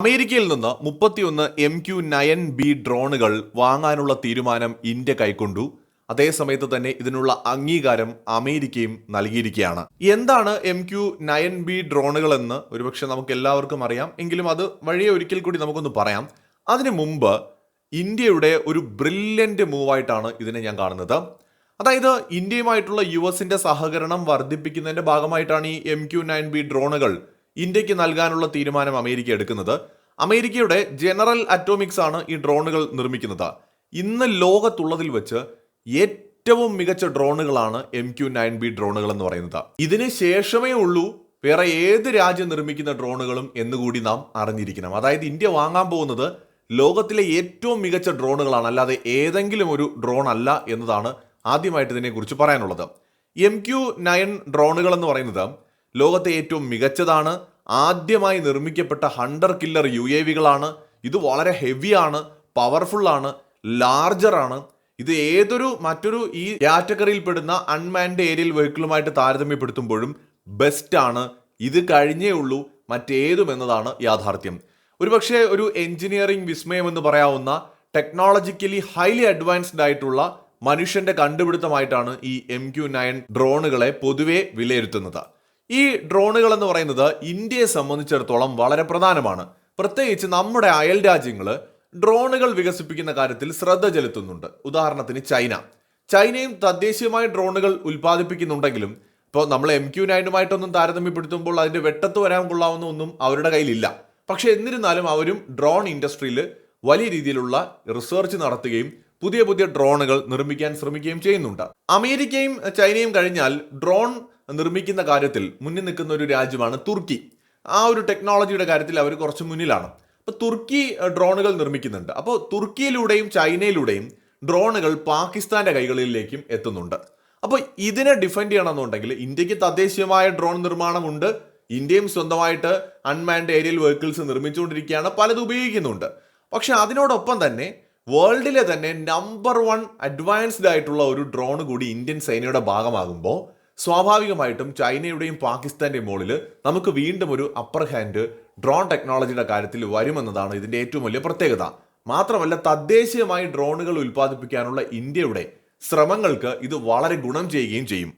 അമേരിക്കയിൽ നിന്ന് മുപ്പത്തിയൊന്ന് എം ക്യു നയൻ ബി ഡ്രോണുകൾ വാങ്ങാനുള്ള തീരുമാനം ഇന്ത്യ കൈക്കൊണ്ടു. അതേസമയത്ത് തന്നെ ഇതിനുള്ള അംഗീകാരം അമേരിക്കയും നൽകിയിരിക്കുകയാണ്. എന്താണ് എം ക്യു നയൻ ബി ഡ്രോണുകൾ എന്ന് ഒരുപക്ഷെ നമുക്ക് എല്ലാവർക്കും അറിയാം. എങ്കിലും അത് വഴിയെ ഒരിക്കൽ കൂടി നമുക്കൊന്ന് പറയാം. അതിനു മുമ്പ് ഇന്ത്യയുടെ ഒരു ബ്രില്യന്റ് മൂവായിട്ടാണ് ഇതിനെ ഞാൻ കാണുന്നത്. അതായത് ഇന്ത്യയുമായിട്ടുള്ള യു എസിന്റെ സഹകരണം വർദ്ധിപ്പിക്കുന്നതിന്റെ ഭാഗമായിട്ടാണ് ഈ എം ക്യു നയൻ ബി ഡ്രോണുകൾ ഇന്ത്യയ്ക്ക് നൽകാനുള്ള തീരുമാനം അമേരിക്ക എടുക്കുന്നത്. അമേരിക്കയുടെ ജനറൽ അറ്റോമിക്സ് ആണ് ഈ ഡ്രോണുകൾ നിർമ്മിക്കുന്നത്. ഇന്ന് ലോകത്തുള്ളതിൽ വെച്ച് ഏറ്റവും മികച്ച ഡ്രോണുകളാണ് എം ക്യു നയൻ ബി ഡ്രോണുകൾ എന്ന് പറയുന്നത്. ഇതിന് ശേഷമേ ഉള്ളൂ വേറെ ഏത് രാജ്യം നിർമ്മിക്കുന്ന ഡ്രോണുകളും എന്നുകൂടി നാം അറിഞ്ഞിരിക്കണം. അതായത് ഇന്ത്യ വാങ്ങാൻ പോകുന്നത് ലോകത്തിലെ ഏറ്റവും മികച്ച ഡ്രോണുകളാണ്. അല്ലാതെ ഏതെങ്കിലും ഒരു ഡ്രോൺ അല്ല എന്നതാണ് ആദ്യമായിട്ട് ഇതിനെക്കുറിച്ച് പറയാനുള്ളത്. എം ക്യു നയൻ ഡ്രോണുകൾ എന്ന് പറയുന്നത് ലോകത്തെ ഏറ്റവും മികച്ചതാണ്. ആദ്യമായി നിർമ്മിക്കപ്പെട്ട ഹണ്ടർ കില്ലർ യു എ വികളാണ്. ഇത് വളരെ ഹെവിയാണ് പവർഫുള്ളാണ് ലാർജറാണ്. ഇത് ഏതൊരു മറ്റൊരു ഈ കാറ്റഗറിയിൽ പെടുന്ന അൺമാൻഡ് ഏരിയൽ വെഹിക്കിളുമായിട്ട് താരതമ്യപ്പെടുത്തുമ്പോഴും ബെസ്റ്റാണ്. ഇത് കഴിഞ്ഞേ ഉള്ളൂ മറ്റേതും എന്നതാണ് യാഥാർത്ഥ്യം. ഒരുപക്ഷെ ഒരു എഞ്ചിനീയറിംഗ് വിസ്മയം എന്ന് പറയാവുന്ന ടെക്നോളജിക്കലി ഹൈലി അഡ്വാൻസ്ഡ് ആയിട്ടുള്ള മനുഷ്യന്റെ കണ്ടുപിടുത്തമായിട്ടാണ് ഈ എം ക്യു നയൻ ഡ്രോണുകളെ പൊതുവെ വിലയിരുത്തുന്നത്. ഈ ഡ്രോണുകൾ എന്ന് പറയുന്നത് ഇന്ത്യയെ സംബന്ധിച്ചിടത്തോളം വളരെ പ്രധാനമാണ്. പ്രത്യേകിച്ച് നമ്മുടെ അയൽ രാജ്യങ്ങൾ ഡ്രോണുകൾ വികസിപ്പിക്കുന്ന കാര്യത്തിൽ ശ്രദ്ധ ചെലുത്തുന്നുണ്ട്. ഉദാഹരണത്തിന് ചൈന. ചൈനയും തദ്ദേശീയമായ ഡ്രോണുകൾ ഉൽപ്പാദിപ്പിക്കുന്നുണ്ടെങ്കിലും ഇപ്പോൾ നമ്മൾ എം ക്യു നയനുമായിട്ടൊന്നും താരതമ്യപ്പെടുത്തുമ്പോൾ അതിന്റെ വെട്ടത്ത് വരാൻ കൊള്ളാവുന്ന ഒന്നും അവരുടെ കയ്യിലില്ല. പക്ഷേ എന്നിരുന്നാലും അവരും ഡ്രോൺ ഇൻഡസ്ട്രിയിൽ വലിയ രീതിയിലുള്ള റിസർച്ച് നടത്തുകയും പുതിയ പുതിയ ഡ്രോണുകൾ നിർമ്മിക്കാൻ ശ്രമിക്കുകയും ചെയ്യുന്നുണ്ട്. അമേരിക്കയും ചൈനയും കഴിഞ്ഞാൽ ഡ്രോൺ നിർമ്മിക്കുന്ന കാര്യത്തിൽ മുന്നിൽ നിൽക്കുന്ന ഒരു രാജ്യമാണ് തുർക്കി. ആ ഒരു ടെക്നോളജിയുടെ കാര്യത്തിൽ അവർ കുറച്ച് മുന്നിലാണ്. അപ്പോൾ തുർക്കി ഡ്രോണുകൾ നിർമ്മിക്കുന്നുണ്ട്. അപ്പോൾ തുർക്കിയിലൂടെയും ചൈനയിലൂടെയും ഡ്രോണുകൾ പാകിസ്ഥാന്റെ കൈകളിലേക്കും എത്തുന്നുണ്ട്. അപ്പോൾ ഇതിനെ ഡിഫെൻഡ് ചെയ്യണമെന്നുണ്ടെങ്കിൽ ഇന്ത്യയ്ക്ക് തദ്ദേശീയമായ ഡ്രോൺ നിർമ്മാണമുണ്ട്. ഇന്ത്യയും സ്വന്തമായിട്ട് അൺമാൻഡ് ഏരിയൽ വെഹിക്കിൾസ് നിർമ്മിച്ചുകൊണ്ടിരിക്കുകയാണ്. പലതും ഉപയോഗിക്കുന്നുണ്ട്. പക്ഷെ അതിനോടൊപ്പം തന്നെ വേൾഡിലെ തന്നെ നമ്പർ വൺ അഡ്വാൻസ്ഡ് ആയിട്ടുള്ള ഒരു ഡ്രോൺ കൂടി ഇന്ത്യൻ സേനയുടെ ഭാഗമാകുമ്പോൾ സ്വാഭാവികമായിട്ടും ചൈനയുടെയും പാകിസ്ഥാന്റെയും മുകളിൽ നമുക്ക് വീണ്ടും ഒരു അപ്പർ ഹാൻഡ് ഡ്രോൺ ടെക്നോളജിയുടെ കാര്യത്തിൽ വരുമെന്നതാണ് ഇതിന്റെ ഏറ്റവും വലിയ പ്രത്യേകത. മാത്രമല്ല തദ്ദേശീയമായി ഡ്രോണുകൾ ഉൽപ്പാദിപ്പിക്കാനുള്ള ഇന്ത്യയുടെ ശ്രമങ്ങൾക്ക് ഇത് വളരെ ഗുണം ചെയ്യുകയും ചെയ്യും.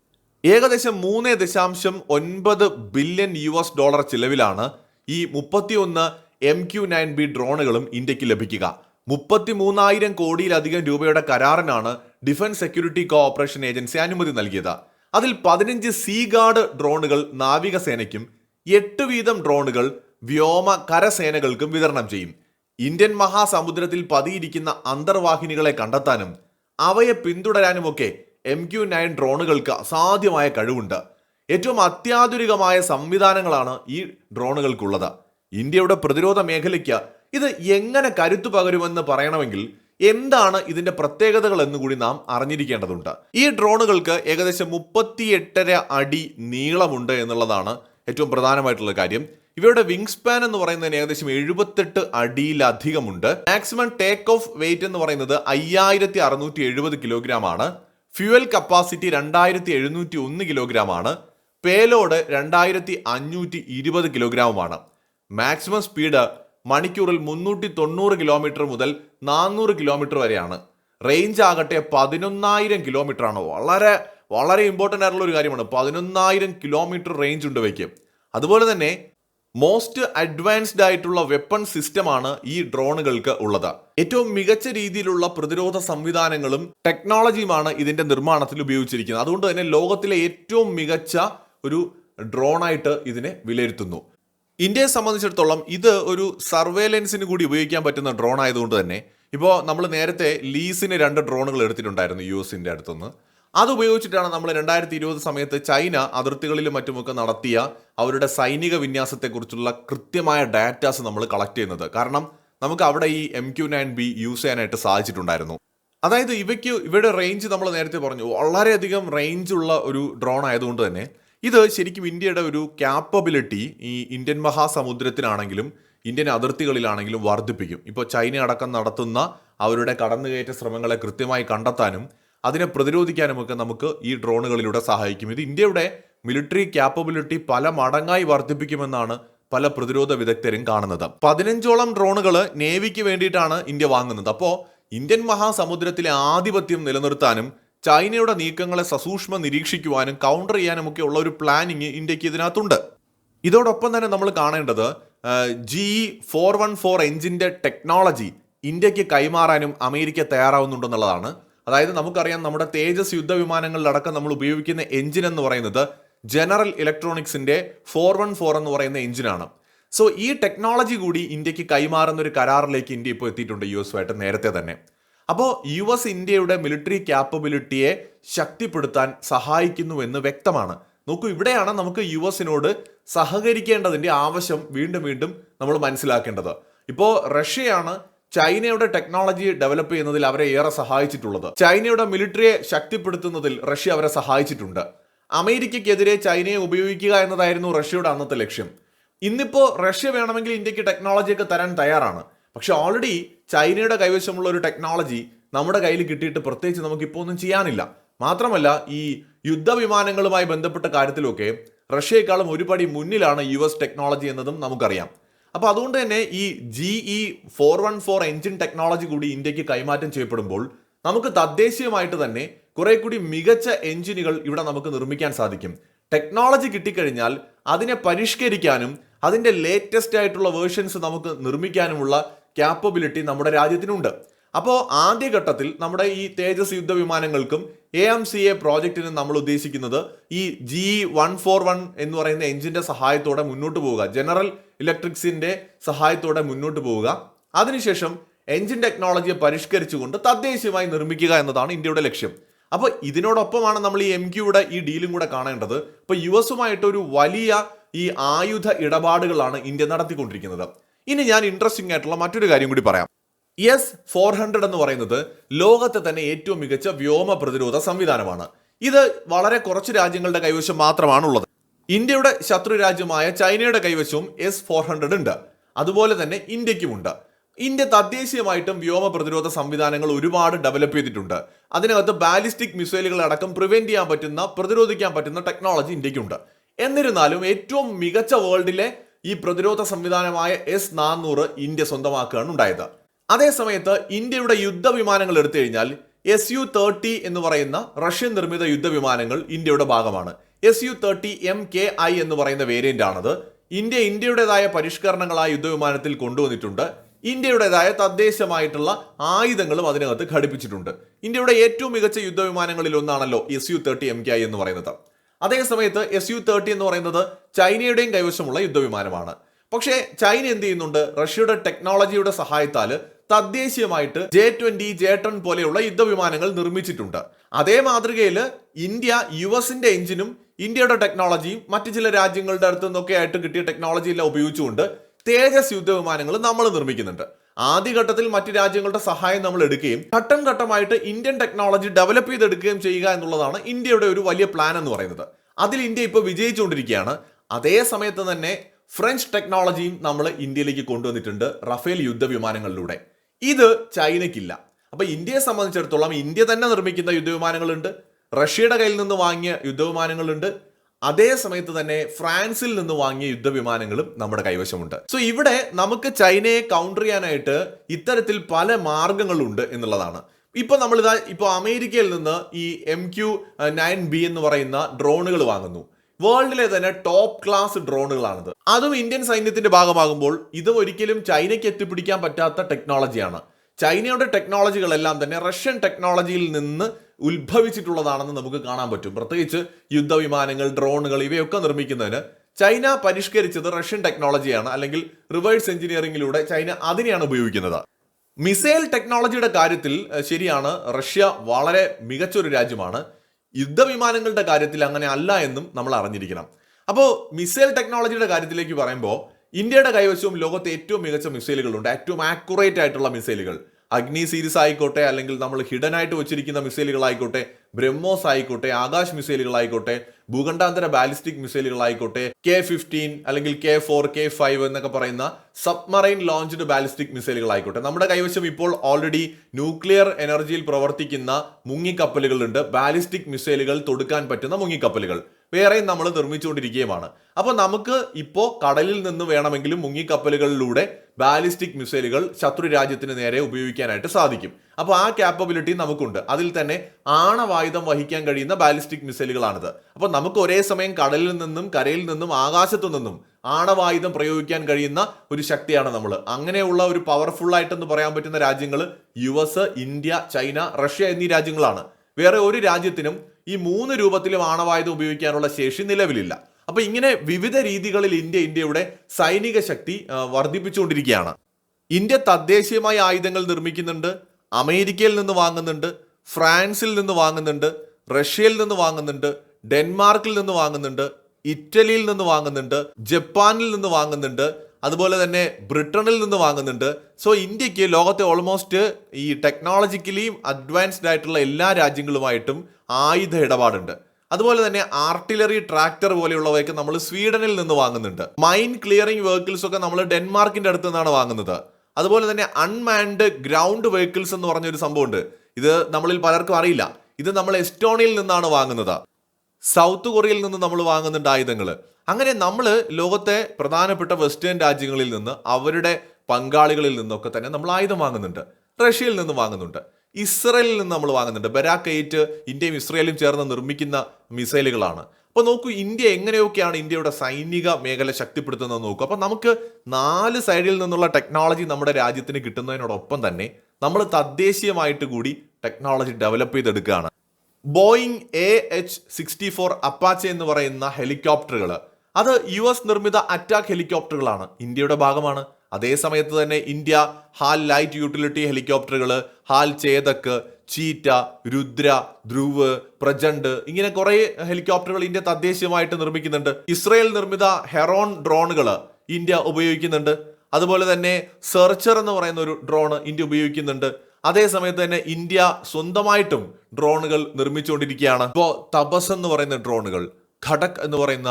ഏകദേശം മൂന്ന് ദശാംശം ഒൻപത് ബില്യൺ യു എസ് ഡോളർ ചിലവിലാണ് ഈ മുപ്പത്തിയൊന്ന് എം ക്യു നയൻ ബി ഡ്രോണുകളും ഇന്ത്യയ്ക്ക് ലഭിക്കുക. മുപ്പത്തി മൂന്നായിരം കോടിയിലധികം രൂപയുടെ കരാറിനാണ് ഡിഫൻസ് സെക്യൂരിറ്റി കോഓപ്പറേഷൻ ഏജൻസി അനുമതി നൽകിയത്. അതിൽ പതിനഞ്ച് സീ ഗാർഡ് ഡ്രോണുകൾ നാവികസേനയ്ക്കും എട്ട് വീതം ഡ്രോണുകൾ വ്യോമ കരസേനകൾക്കും വിതരണം ചെയ്യും. ഇന്ത്യൻ മഹാസമുദ്രത്തിൽ പതിയിരിക്കുന്ന അന്തർവാഹിനികളെ കണ്ടെത്താനും അവയെ പിന്തുടരാനുമൊക്കെ എം ക്യു നയൻ ഡ്രോണുകൾക്ക് അസാധ്യമായ കഴിവുണ്ട്. ഏറ്റവും അത്യാധുനികമായ സംവിധാനങ്ങളാണ് ഈ ഡ്രോണുകൾക്കുള്ളത്. ഇന്ത്യയുടെ പ്രതിരോധ മേഖലയ്ക്ക് ഇത് എങ്ങനെ കരുത്തു പകരുമെന്ന് പറയണമെങ്കിൽ എന്താണ് ഇതിന്റെ പ്രത്യേകതകൾ എന്നുകൂടി നാം അറിഞ്ഞിരിക്കേണ്ടതുണ്ട്. ഈ ഡ്രോണുകൾക്ക് ഏകദേശം മുപ്പത്തി എട്ടര അടി നീളമുണ്ട് എന്നുള്ളതാണ് ഏറ്റവും പ്രധാനമായിട്ടുള്ള കാര്യം. ഇവയുടെ വിങ് സ്പാൻ എന്ന് പറയുന്നതിന് ഏകദേശം എഴുപത്തെട്ട് അടിയിലധികമുണ്ട്. മാക്സിമം ടേക്ക് ഓഫ് വെയിറ്റ് എന്ന് പറയുന്നത് അയ്യായിരത്തി അറുന്നൂറ്റി എഴുപത് കിലോഗ്രാം ആണ് ഫ്യൂവൽ കപ്പാസിറ്റി രണ്ടായിരത്തി എഴുന്നൂറ്റി ഒന്ന് കിലോഗ്രാം ആണ് പേലോഡ് രണ്ടായിരത്തി അഞ്ഞൂറ്റി ഇരുപത് കിലോഗ്രാമുമാണ് മാക്സിമം സ്പീഡ് മണിക്കൂറിൽ മുന്നൂറ്റി തൊണ്ണൂറ് കിലോമീറ്റർ മുതൽ നാനൂറ് കിലോമീറ്റർ വരെയാണ്. റേഞ്ച് ആകട്ടെ പതിനൊന്നായിരം കിലോമീറ്റർ ആണ് വളരെ വളരെ ഇമ്പോർട്ടന്റ് ആയിട്ടുള്ള ഒരു കാര്യമാണ്. പതിനൊന്നായിരം കിലോമീറ്റർ റേഞ്ച് ഉണ്ട് വയ്ക്ക് അതുപോലെ തന്നെ മോസ്റ്റ് അഡ്വാൻസ്ഡ് ആയിട്ടുള്ള വെപ്പൺ സിസ്റ്റമാണ് ഈ ഡ്രോണുകൾക്ക് ഉള്ളത്. ഏറ്റവും മികച്ച രീതിയിലുള്ള പ്രതിരോധ സംവിധാനങ്ങളും ടെക്നോളജിയുമാണ് ഇതിന്റെ നിർമ്മാണത്തിൽ ഉപയോഗിച്ചിരിക്കുന്നത്. അതുകൊണ്ട് തന്നെ ലോകത്തിലെ ഏറ്റവും മികച്ച ഒരു ഡ്രോണായിട്ട് ഇതിനെ വിലയിരുത്തുന്നു. ഇന്ത്യയെ സംബന്ധിച്ചിടത്തോളം ഇത് ഒരു സർവേലൻസിന് കൂടി ഉപയോഗിക്കാൻ പറ്റുന്ന ഡ്രോൺ ആയതുകൊണ്ട് തന്നെ ഇപ്പോൾ നമ്മൾ നേരത്തെ ലീസിന് രണ്ട് ഡ്രോണുകൾ എടുത്തിട്ടുണ്ടായിരുന്നു യു എസിന്റെ അടുത്തുനിന്ന്. അത് ഉപയോഗിച്ചിട്ടാണ് നമ്മൾ രണ്ടായിരത്തി ഇരുപത് സമയത്ത് ചൈന അതിർത്തികളിലും മറ്റുമൊക്കെ നടത്തിയ അവരുടെ സൈനിക വിന്യാസത്തെക്കുറിച്ചുള്ള കൃത്യമായ ഡാറ്റാസ് നമ്മൾ കളക്ട് ചെയ്യുന്നത്. കാരണം നമുക്ക് അവിടെ ഈ M Q nine B use ചെയ്യാനായിട്ട് സാധിച്ചിട്ടുണ്ടായിരുന്നു. അതായത് ഇവയ്ക്ക് ഇവയുടെ റേഞ്ച് നമ്മൾ നേരത്തെ പറഞ്ഞു. വളരെയധികം റേഞ്ച് ഉള്ള ഒരു ഡ്രോൺ ആയതുകൊണ്ട് തന്നെ ഇത് ശരിക്കും ഇന്ത്യയുടെ ഒരു ക്യാപ്പബിലിറ്റി ഈ ഇന്ത്യൻ മഹാസമുദ്രത്തിനാണെങ്കിലും ഇന്ത്യൻ അതിർത്തികളിലാണെങ്കിലും വർദ്ധിപ്പിക്കും. ഇപ്പോൾ ചൈന അടക്കം നടത്തുന്ന അവരുടെ കടന്നുകയറ്റ ശ്രമങ്ങളെ കൃത്യമായി കണ്ടെത്താനും അതിനെ പ്രതിരോധിക്കാനുമൊക്കെ നമുക്ക് ഈ ഡ്രോണുകളിലൂടെ സഹായിക്കും. ഇത് ഇന്ത്യയുടെ മിലിറ്ററി ക്യാപ്പബിലിറ്റി പല മടങ്ങായി വർദ്ധിപ്പിക്കുമെന്നാണ് പല പ്രതിരോധ വിദഗ്ധരും കാണുന്നത്. പതിനഞ്ചോളം ഡ്രോണുകൾ നേവിക്ക് വേണ്ടിയിട്ടാണ് ഇന്ത്യ വാങ്ങുന്നത്. അപ്പോൾ ഇന്ത്യൻ മഹാസമുദ്രത്തിലെ ആധിപത്യം നിലനിർത്താനും ചൈനയുടെ നീക്കങ്ങളെ സസൂക്ഷ്മം നിരീക്ഷിക്കുവാനും കൗണ്ടർ ചെയ്യാനും ഒക്കെ ഉള്ള ഒരു പ്ലാനിങ് ഇന്ത്യയ്ക്ക് ഇതിനകത്തുണ്ട്. ഇതോടൊപ്പം തന്നെ നമ്മൾ കാണേണ്ടത് ജി ഫോർ വൺ ഫോർ എഞ്ചിന്റെ ടെക്നോളജി ഇന്ത്യയ്ക്ക് കൈമാറാനും അമേരിക്ക തയ്യാറാവുന്നുണ്ടെന്നുള്ളതാണ്. അതായത് നമുക്കറിയാം നമ്മുടെ തേജസ് യുദ്ധവിമാനങ്ങളിലടക്കം നമ്മൾ ഉപയോഗിക്കുന്ന എഞ്ചിൻ എന്ന് പറയുന്നത് ജനറൽ ഇലക്ട്രോണിക്സിന്റെ ഫോർ വൺ ഫോർ എന്ന് പറയുന്ന എഞ്ചിനാണ് സോ ഈ ടെക്നോളജി കൂടി ഇന്ത്യയ്ക്ക് കൈമാറുന്ന ഒരു കരാറിലേക്ക് ഇന്ത്യ ഇപ്പോൾ എത്തിയിട്ടുണ്ട് യു എസുമായിട്ട് നേരത്തെ തന്നെ. അപ്പോൾ യു എസ് ഇന്ത്യയുടെ മിലിറ്ററി ക്യാപ്പബിലിറ്റിയെ ശക്തിപ്പെടുത്താൻ സഹായിക്കുന്നു എന്ന് വ്യക്തമാണ്. നോക്കൂ ഇവിടെയാണ് നമുക്ക് യു എസിനോട് സഹകരിക്കേണ്ടതിന്റെ ആവശ്യം വീണ്ടും വീണ്ടും നമ്മൾ മനസ്സിലാക്കേണ്ടത്. ഇപ്പോൾ റഷ്യയാണ് ചൈനയുടെ ടെക്നോളജി ഡെവലപ്പ് ചെയ്യുന്നതിൽ അവരെ ഏറെ സഹായിച്ചിട്ടുള്ളത്. ചൈനയുടെ മിലിറ്ററിയെ ശക്തിപ്പെടുത്തുന്നതിൽ റഷ്യ അവരെ സഹായിച്ചിട്ടുണ്ട്. അമേരിക്കയ്ക്കെതിരെ ചൈനയെ ഉപയോഗിക്കുക എന്നതായിരുന്നു റഷ്യയുടെ അന്നത്തെ ലക്ഷ്യം. ഇന്നിപ്പോൾ റഷ്യ വേണമെങ്കിൽ ഇന്ത്യയ്ക്ക് ടെക്നോളജിയൊക്കെ തരാൻ തയ്യാറാണ്. പക്ഷെ ഓൾറെഡി ചൈനയുടെ കൈവശമുള്ള ഒരു ടെക്നോളജി നമ്മുടെ കയ്യിൽ കിട്ടിയിട്ട് പ്രത്യേകിച്ച് നമുക്കിപ്പോൾ ഒന്നും ചെയ്യാനില്ല. മാത്രമല്ല ഈ യുദ്ധവിമാനങ്ങളുമായി ബന്ധപ്പെട്ട കാര്യത്തിലൊക്കെ റഷ്യയെക്കാളും ഒരുപടി മുന്നിലാണ് യു എസ് ടെക്നോളജി എന്നതും നമുക്കറിയാം. അപ്പോൾ അതുകൊണ്ട് തന്നെ ഈ G E four one four engine technology കൂടി ഇന്ത്യയ്ക്ക് കൈമാറ്റം ചെയ്യപ്പെടുമ്പോൾ നമുക്ക് തദ്ദേശീയമായിട്ട് തന്നെ കുറെ കൂടി മികച്ച എഞ്ചിനുകൾ ഇവിടെ നമുക്ക് നിർമ്മിക്കാൻ സാധിക്കും. ടെക്നോളജി കിട്ടിക്കഴിഞ്ഞാൽ അതിനെ പരിഷ്കരിക്കാനും അതിന്റെ ലേറ്റസ്റ്റ് ആയിട്ടുള്ള വേർഷൻസ് നമുക്ക് നിർമ്മിക്കാനുമുള്ള ക്യാപ്പബിലിറ്റി നമ്മുടെ രാജ്യത്തിനുണ്ട്. അപ്പോൾ ആദ്യഘട്ടത്തിൽ നമ്മുടെ ഈ തേജസ് യുദ്ധ വിമാനങ്ങൾക്കും എ എം സി എ പ്രോജക്റ്റിനും നമ്മൾ ഉദ്ദേശിക്കുന്നത് ഈ ജി വൺ ഫോർ വൺ എന്ന് പറയുന്ന എഞ്ചിന്റെ സഹായത്തോടെ മുന്നോട്ട് പോവുക. ജനറൽ ഇലക്ട്രിക്സിന്റെ സഹായത്തോടെ മുന്നോട്ട് പോവുക. അതിനുശേഷം എഞ്ചിൻ ടെക്നോളജിയെ പരിഷ്കരിച്ചുകൊണ്ട് തദ്ദേശീയമായി നിർമ്മിക്കുക എന്നതാണ് ഇന്ത്യയുടെ ലക്ഷ്യം. അപ്പോൾ ഇതിനോടൊപ്പമാണ് നമ്മൾ ഈ എം ക്യൂയുടെ ഈ ഡീലും കൂടെ കാണേണ്ടത്. അപ്പോൾ യു എസുമായിട്ട് ഒരു വലിയ ഈ ആയുധ ഇടപാടുകളാണ് ഇന്ത്യ നടത്തിക്കൊണ്ടിരിക്കുന്നത്. ഇനി ഞാൻ ഇൻട്രസ്റ്റിംഗ് ആയിട്ടുള്ള മറ്റൊരു കാര്യം കൂടി പറയാം. എസ് ഫോർ ഹൺഡ്രഡ് എന്ന് പറയുന്നത് ലോകത്തെ തന്നെ ഏറ്റവും മികച്ച വ്യോമ പ്രതിരോധ സംവിധാനമാണ്. ഇത് വളരെ കുറച്ച് രാജ്യങ്ങളുടെ കൈവശം മാത്രമാണുള്ളത്. ഇന്ത്യയുടെ ശത്രു രാജ്യമായ ചൈനയുടെ കൈവശവും എസ് ഫോർ ഹൺഡ്രഡ് ഉണ്ട്. അതുപോലെ തന്നെ ഇന്ത്യക്കുമുണ്ട്. ഇന്ത്യ തദ്ദേശീയമായിട്ടും വ്യോമ പ്രതിരോധ സംവിധാനങ്ങൾ ഒരുപാട് ഡെവലപ്പ് ചെയ്തിട്ടുണ്ട്. അതിനകത്ത് ബാലിസ്റ്റിക് മിസൈലുകൾ അടക്കം പ്രിവെന്റ് ചെയ്യാൻ പറ്റുന്ന പ്രതിരോധിക്കാൻ പറ്റുന്ന ടെക്നോളജി ഇന്ത്യക്കുണ്ട്. എന്നിരുന്നാലും ഏറ്റവും മികച്ച വേൾഡിലെ ഈ പ്രതിരോധ സംവിധാനമായ എസ് നാനൂറ് ഇന്ത്യ സ്വന്തമാക്കുകയാണ് ഉണ്ടായത്. അതേസമയത്ത് ഇന്ത്യയുടെ യുദ്ധവിമാനങ്ങൾ എടുത്തു കഴിഞ്ഞാൽ എസ് യു തേർട്ടി എന്ന് പറയുന്ന റഷ്യൻ നിർമ്മിത യുദ്ധവിമാനങ്ങൾ ഇന്ത്യയുടെ ഭാഗമാണ്. S U thirty M K I എന്ന് പറയുന്ന വേരിയന്റ് ആണത്. ഇന്ത്യ ഇന്ത്യയുടേതായ പരിഷ്കരണങ്ങൾ ആ യുദ്ധവിമാനത്തിൽ കൊണ്ടുവന്നിട്ടുണ്ട്. ഇന്ത്യയുടേതായ തദ്ദേശമായിട്ടുള്ള ആയുധങ്ങളും അതിനകത്ത് ഘടിപ്പിച്ചിട്ടുണ്ട്. ഇന്ത്യയുടെ ഏറ്റവും മികച്ച യുദ്ധവിമാനങ്ങളിൽ ഒന്നാണല്ലോ S U thirty M K I എന്ന് പറയുന്നത്. അതേസമയത്ത് എസ് യു തേർട്ടി എന്ന് പറയുന്നത് ചൈനയുടെയും കൈവശമുള്ള യുദ്ധവിമാനമാണ്. പക്ഷേ ചൈന എന്ത് ചെയ്യുന്നുണ്ട്? റഷ്യയുടെ ടെക്നോളജിയുടെ സഹായത്താൽ തദ്ദേശീയമായിട്ട് ജെ ട്വന്റി ജെ ടെൻ പോലെയുള്ള യുദ്ധവിമാനങ്ങൾ നിർമ്മിച്ചിട്ടുണ്ട്. അതേ മാതൃകയിൽ ഇന്ത്യ യു എസിന്റെ എഞ്ചിനും ഇന്ത്യയുടെ ടെക്നോളജിയും മറ്റു ചില രാജ്യങ്ങളുടെ അടുത്തു നിന്നൊക്കെ ആയിട്ട് കിട്ടിയ ടെക്നോളജി എല്ലാം ഉപയോഗിച്ചുകൊണ്ട് തേജസ് യുദ്ധവിമാനങ്ങൾ നമ്മൾ നിർമ്മിക്കുന്നുണ്ട്. ആദ്യഘട്ടത്തിൽ മറ്റു രാജ്യങ്ങളുടെ സഹായം നമ്മൾ എടുക്കുകയും ഘട്ടം ഘട്ടമായിട്ട് ഇന്ത്യൻ ടെക്നോളജി ഡെവലപ്പ് ചെയ്തെടുക്കുകയും ചെയ്യുക എന്നുള്ളതാണ് ഇന്ത്യയുടെ ഒരു വലിയ പ്ലാൻ എന്ന് പറയുന്നത്. അതിൽ ഇന്ത്യ ഇപ്പോൾ വിജയിച്ചുകൊണ്ടിരിക്കുകയാണ്. അതേ സമയത്ത് തന്നെ ഫ്രഞ്ച് ടെക്നോളജിയും നമ്മൾ ഇന്ത്യയിലേക്ക് കൊണ്ടുവന്നിട്ടുണ്ട് റഫേൽ യുദ്ധവിമാനങ്ങളിലൂടെ ഇത് ചൈനയ്ക്കില്ല. അപ്പോൾ ഇന്ത്യയെ സംബന്ധിച്ചിടത്തോളം ഇന്ത്യ തന്നെ നിർമ്മിക്കുന്ന യുദ്ധവിമാനങ്ങളുണ്ട് റഷ്യയുടെ കയ്യിൽ നിന്ന് വാങ്ങിയ യുദ്ധവിമാനങ്ങളുണ്ട് അതേ സമയത്ത് തന്നെ ഫ്രാൻസിൽ നിന്ന് വാങ്ങിയ യുദ്ധവിമാനങ്ങളും നമ്മുടെ കൈവശമുണ്ട്. സോ ഇവിടെ നമുക്ക് ചൈനയെ കൗണ്ടർ ചെയ്യാനായിട്ട് ഇത്തരത്തിൽ പല മാർഗങ്ങളുണ്ട് എന്നുള്ളതാണ്. ഇപ്പൊ നമ്മളിതാ ഇപ്പൊ അമേരിക്കയിൽ നിന്ന് ഈ എം ക്യു നയൻ ബി എന്ന് പറയുന്ന ഡ്രോണുകൾ വാങ്ങുന്നു. വേൾഡിലെ തന്നെ ടോപ്പ് ക്ലാസ് ഡ്രോണുകളാണിത്. അതും ഇന്ത്യൻ സൈന്യത്തിന്റെ ഭാഗമാകുമ്പോൾ ഇത് ഒരിക്കലും ചൈനയ്ക്ക് എത്തിപ്പിടിക്കാൻ പറ്റാത്ത ടെക്നോളജിയാണ് ചൈനയുടെ ടെക്നോളജികളെല്ലാം തന്നെ റഷ്യൻ ടെക്നോളജിയിൽ നിന്ന് ഉത്ഭവിച്ചിട്ടുള്ളതാണെന്ന് നമുക്ക് കാണാൻ പറ്റും. പ്രത്യേകിച്ച് യുദ്ധവിമാനങ്ങൾ ഡ്രോണുകൾ ഇവയൊക്കെ നിർമ്മിക്കുന്നതിന് ചൈന പരിഷ്കരിച്ചത് റഷ്യൻ ടെക്നോളജിയാണ് അല്ലെങ്കിൽ റിവേഴ്സ് എഞ്ചിനീയറിംഗിലൂടെ ചൈന അതിനെയാണ് ഉപയോഗിക്കുന്നത്. മിസൈൽ ടെക്നോളജിയുടെ കാര്യത്തിൽ ശരിയാണ് റഷ്യ വളരെ മികച്ചൊരു രാജ്യമാണ്. യുദ്ധവിമാനങ്ങളുടെ കാര്യത്തിൽ അങ്ങനെ അല്ല എന്നും നമ്മൾ അറിഞ്ഞിരിക്കണം. അപ്പോൾ മിസൈൽ ടെക്നോളജിയുടെ കാര്യത്തിലേക്ക് പറയുമ്പോൾ ഇന്ത്യയുടെ കൈവശവും ലോകത്തെ ഏറ്റവും മികച്ച മിസൈലുകളുണ്ട്. ഏറ്റവും ആക്യുറേറ്റ് ആയിട്ടുള്ള മിസൈലുകൾ. അഗ്നി സീരീസ് ആയിക്കോട്ടെ അല്ലെങ്കിൽ നമ്മൾ ഹിഡൻ ആയിട്ട് വെച്ചിരിക്കുന്ന മിസൈലുകളായിക്കോട്ടെ ബ്രഹ്മോസ് ആയിക്കോട്ടെ ആകാശ് മിസൈലുകളായിക്കോട്ടെ ഭൂഖണ്ഡാന്തര ബാലിസ്റ്റിക് മിസൈലുകളായിക്കോട്ടെ കെ ഫിഫ്റ്റീൻ അല്ലെങ്കിൽ കെ ഫോർ കെ ഫൈവ് എന്നൊക്കെ പറയുന്ന സബ്മറൈൻ ലോഞ്ച്ഡ് ബാലിസ്റ്റിക് മിസൈലുകളായിക്കോട്ടെ. നമ്മുടെ കൈവശം ഇപ്പോൾ ഓൾറെഡി ന്യൂക്ലിയർ എനർജിയിൽ പ്രവർത്തിക്കുന്ന മുങ്ങിക്കപ്പലുകളുണ്ട്. ബാലിസ്റ്റിക് മിസൈലുകൾ തൊടുക്കാൻ പറ്റുന്ന മുങ്ങിക്കപ്പലുകൾ. വേറെയും നമ്മൾ നിർമ്മിച്ചുകൊണ്ടിരിക്കുകയുമാണ്. അപ്പോൾ നമുക്ക് ഇപ്പോൾ കടലിൽ നിന്ന് വേണമെങ്കിലും മുങ്ങിക്കപ്പലുകളിലൂടെ ബാലിസ്റ്റിക് മിസൈലുകൾ ശത്രു രാജ്യത്തിന് നേരെ ഉപയോഗിക്കാനായിട്ട് സാധിക്കും. അപ്പോൾ ആ ക്യാപ്പബിലിറ്റി നമുക്കുണ്ട്. അതിൽ തന്നെ ആണവായുധം വഹിക്കാൻ കഴിയുന്ന ബാലിസ്റ്റിക് മിസൈലുകളാണിത്. അപ്പോൾ നമുക്ക് ഒരേ സമയം കടലിൽ നിന്നും കരയിൽ നിന്നും ആകാശത്തു നിന്നും ആണവായുധം പ്രയോഗിക്കാൻ കഴിയുന്ന ഒരു ശക്തിയാണ് നമ്മൾ. അങ്ങനെയുള്ള ഒരു പവർഫുൾ ആയിട്ടെന്ന് പറയാൻ പറ്റുന്ന രാജ്യങ്ങൾ U S India China Russia എന്നീ രാജ്യങ്ങളാണ്. വേറെ ഒരു രാജ്യത്തിനും ഈ മൂന്ന് രൂപത്തിലും ആണവായുധം ഉപയോഗിക്കാനുള്ള ശേഷി നിലവിലില്ല. അപ്പൊ ഇങ്ങനെ വിവിധ രീതികളിൽ ഇന്ത്യ ഇന്ത്യയുടെ സൈനിക ശക്തി വർദ്ധിപ്പിച്ചുകൊണ്ടിരിക്കുകയാണ്. ഇന്ത്യ തദ്ദേശീയമായ ആയുധങ്ങൾ നിർമ്മിക്കുന്നുണ്ട് അമേരിക്കയിൽ നിന്ന് വാങ്ങുന്നുണ്ട് ഫ്രാൻസിൽ നിന്ന് വാങ്ങുന്നുണ്ട് റഷ്യയിൽ നിന്ന് വാങ്ങുന്നുണ്ട് ഡെൻമാർക്കിൽ നിന്ന് വാങ്ങുന്നുണ്ട് ഇറ്റലിയിൽ നിന്ന് വാങ്ങുന്നുണ്ട് ജപ്പാനിൽ നിന്ന് വാങ്ങുന്നുണ്ട് അതുപോലെ തന്നെ ബ്രിട്ടണിൽ നിന്ന് വാങ്ങുന്നുണ്ട്. സോ ഇന്ത്യയ്ക്ക് ലോകത്തെ ഓൾമോസ്റ്റ് ഈ ടെക്നോളജിക്കലി അഡ്വാൻസ്ഡ് ആയിട്ടുള്ള എല്ലാ രാജ്യങ്ങളുമായിട്ടും ആയുധ ഇടപാടുണ്ട്. അതുപോലെ തന്നെ ആർട്ടിലറി ട്രാക്ടർ പോലെയുള്ളവയൊക്കെ നമ്മൾ സ്വീഡനിൽ നിന്ന് വാങ്ങുന്നുണ്ട്. മൈൻ ക്ലിയറിംഗ് വെഹിക്കിൾസ് ഒക്കെ നമ്മൾ ഡെൻമാർക്കിന്റെ അടുത്ത് നിന്നാണ് വാങ്ങുന്നത്. അതുപോലെ തന്നെ അൺമാൻഡ് ഗ്രൗണ്ട് വെഹിക്കിൾസ് എന്ന് പറഞ്ഞൊരു സംഭവമുണ്ട്. ഇത് നമ്മളിൽ പലർക്കും അറിയില്ല. ഇത് നമ്മൾ എസ്റ്റോണിയയിൽ നിന്നാണ് വാങ്ങുന്നത്. സൗത്ത് കൊറിയയിൽ നിന്ന് നമ്മൾ വാങ്ങുന്നുണ്ട് ആയുധങ്ങൾ അങ്ങനെ നമ്മൾ ലോകത്തെ പ്രധാനപ്പെട്ട വെസ്റ്റേൺ രാജ്യങ്ങളിൽ നിന്ന് അവരുടെ പങ്കാളികളിൽ നിന്നൊക്കെ തന്നെ നമ്മൾ ആയുധം വാങ്ങുന്നുണ്ട്. റഷ്യയിൽ നിന്ന് വാങ്ങുന്നുണ്ട്. ഇസ്രയേലിൽ നിന്ന് നമ്മൾ വാങ്ങുന്നുണ്ട്. ബരാക്ക് എയ്റ്റ് ഇന്ത്യയും ഇസ്രയേലും ചേർന്ന് നിർമ്മിക്കുന്ന മിസൈലുകളാണ്. അപ്പോൾ നോക്കൂ ഇന്ത്യ എങ്ങനെയൊക്കെയാണ് ഇന്ത്യയുടെ സൈനിക മേഖല ശക്തിപ്പെടുത്തുന്നത് നോക്കൂ. അപ്പോൾ നമുക്ക് നാല് സൈഡിൽ നിന്നുള്ള ടെക്നോളജി നമ്മുടെ രാജ്യത്തിന് കിട്ടുന്നതിനോടൊപ്പം തന്നെ നമ്മൾ തദ്ദേശീയമായിട്ട് കൂടി ടെക്നോളജി ഡെവലപ്പ് ചെയ്തെടുക്കുകയാണ്. Boeing A H sixty four Apache എന്ന് പറയുന്ന ഹെലികോപ്റ്ററുകൾ അത് യു എസ് നിർമ്മിത അറ്റാക്ക് ഹെലികോപ്റ്ററുകളാണ്. ഇന്ത്യയുടെ ഭാഗമാണ്. അതേ സമയത്ത് തന്നെ ഇന്ത്യ ഹാൽ ലൈറ്റ് യൂട്ടിലിറ്റി ഹെലികോപ്റ്ററുകൾ ഹാൽ ചേതക്ക് ചീറ്റ രുദ്ര ധ്രുവ് പ്രജണ്ട് ഇങ്ങനെ കുറെ ഹെലികോപ്റ്ററുകൾ ഇന്ത്യ തദ്ദേശീയമായിട്ട് നിർമ്മിക്കുന്നുണ്ട്. ഇസ്രയേൽ നിർമ്മിത ഹെറോൺ ഡ്രോണുകൾ ഇന്ത്യ ഉപയോഗിക്കുന്നുണ്ട്. അതുപോലെ തന്നെ സെർച്ചർ എന്ന് പറയുന്ന ഒരു ഡ്രോൺ ഇന്ത്യ ഉപയോഗിക്കുന്നുണ്ട്. അതേ സമയത്ത് തന്നെ ഇന്ത്യ സ്വന്തമായിട്ടും ഡ്രോണുകൾ നിർമ്മിച്ചുകൊണ്ടിരിക്കുകയാണ്. ഇപ്പോൾ തപസ് എന്ന് പറയുന്ന ഡ്രോണുകൾ. ഖടക് എന്ന് പറയുന്ന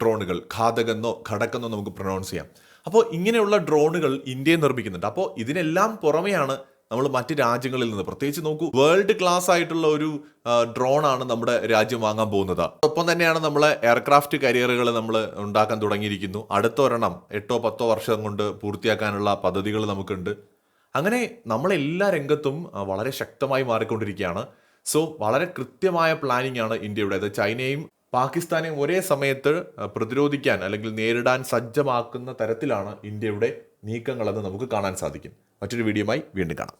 ഡ്രോണുകൾ ഖാദക് എന്നോ ഖടക് എന്നോ നമുക്ക് പ്രൊനൗൺസ് ചെയ്യാം. അപ്പോൾ ഇങ്ങനെയുള്ള ഡ്രോണുകൾ ഇന്ത്യയിൽ നിർമ്മിക്കുന്നുണ്ട്. അപ്പോൾ ഇതിനെല്ലാം പുറമെയാണ് നമ്മൾ മറ്റ് രാജ്യങ്ങളിൽ നിന്ന്. പ്രത്യേകിച്ച് നോക്കൂ വേൾഡ് ക്ലാസ് ആയിട്ടുള്ള ഒരു ഡ്രോണാണ് നമ്മുടെ രാജ്യം വാങ്ങാൻ പോകുന്നത്. ഒപ്പം തന്നെയാണ് നമ്മളെ എയർക്രാഫ്റ്റ് കരിയറുകൾ നമ്മൾ ഉണ്ടാക്കാൻ തുടങ്ങിയിരിക്കുന്നു. അടുത്ത ഒരെണ്ണം എട്ടോ പത്തോ വർഷം കൊണ്ട് പൂർത്തിയാക്കാനുള്ള പദ്ധതികൾ നമുക്കുണ്ട്. അങ്ങനെ നമ്മളെല്ലാ രംഗത്തും വളരെ ശക്തമായി മാറിക്കൊണ്ടിരിക്കുകയാണ്. സോ വളരെ കൃത്യമായ പ്ലാനിംഗ് ആണ് ഇന്ത്യയുടേത്. ചൈനയും പാകിസ്ഥാനെയും ഒരേ സമയത്ത് പ്രതിരോധിക്കാൻ അല്ലെങ്കിൽ നേരിടാൻ സജ്ജമാക്കുന്ന തരത്തിലാണ് ഇന്ത്യയുടെ നീക്കങ്ങളെന്ന് നമുക്ക് കാണാൻ സാധിക്കും. മറ്റൊരു വീഡിയോയുമായി വീണ്ടും കാണാം.